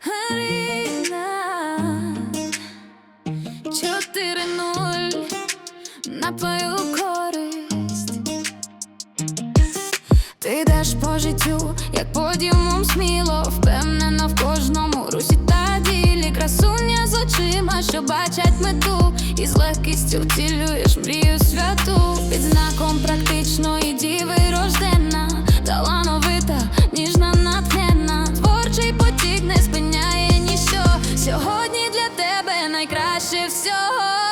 Аріна 4-0 на твою користь. Ти йдеш по життю, як подіумом сміло, впевнена в кожному русі та ділі. Красуня з очима, що бачать мету, і з легкістю втілюєш мрію святу. Під знаком практичної Творчий не спиняє ніщо. Сьогодні для тебе найкраще всього.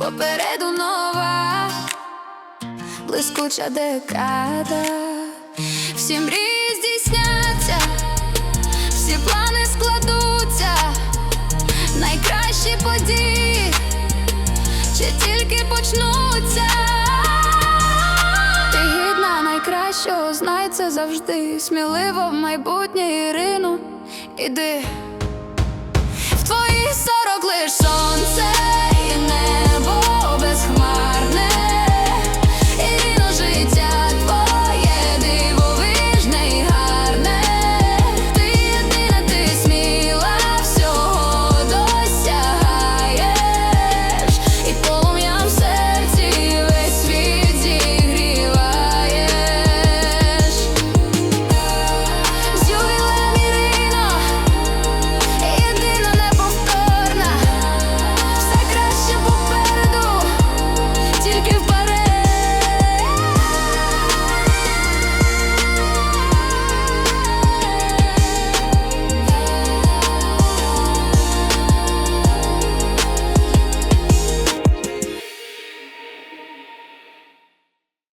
Попереду нова блискуча декада, всі мрії здійсняться, всі плани складуться, найкращі події ще тільки почнуться. Ти гідна найкращого, знай завжди. Сміливо в майбутнє Ірину, іди. В твоїх сорок лиш сонце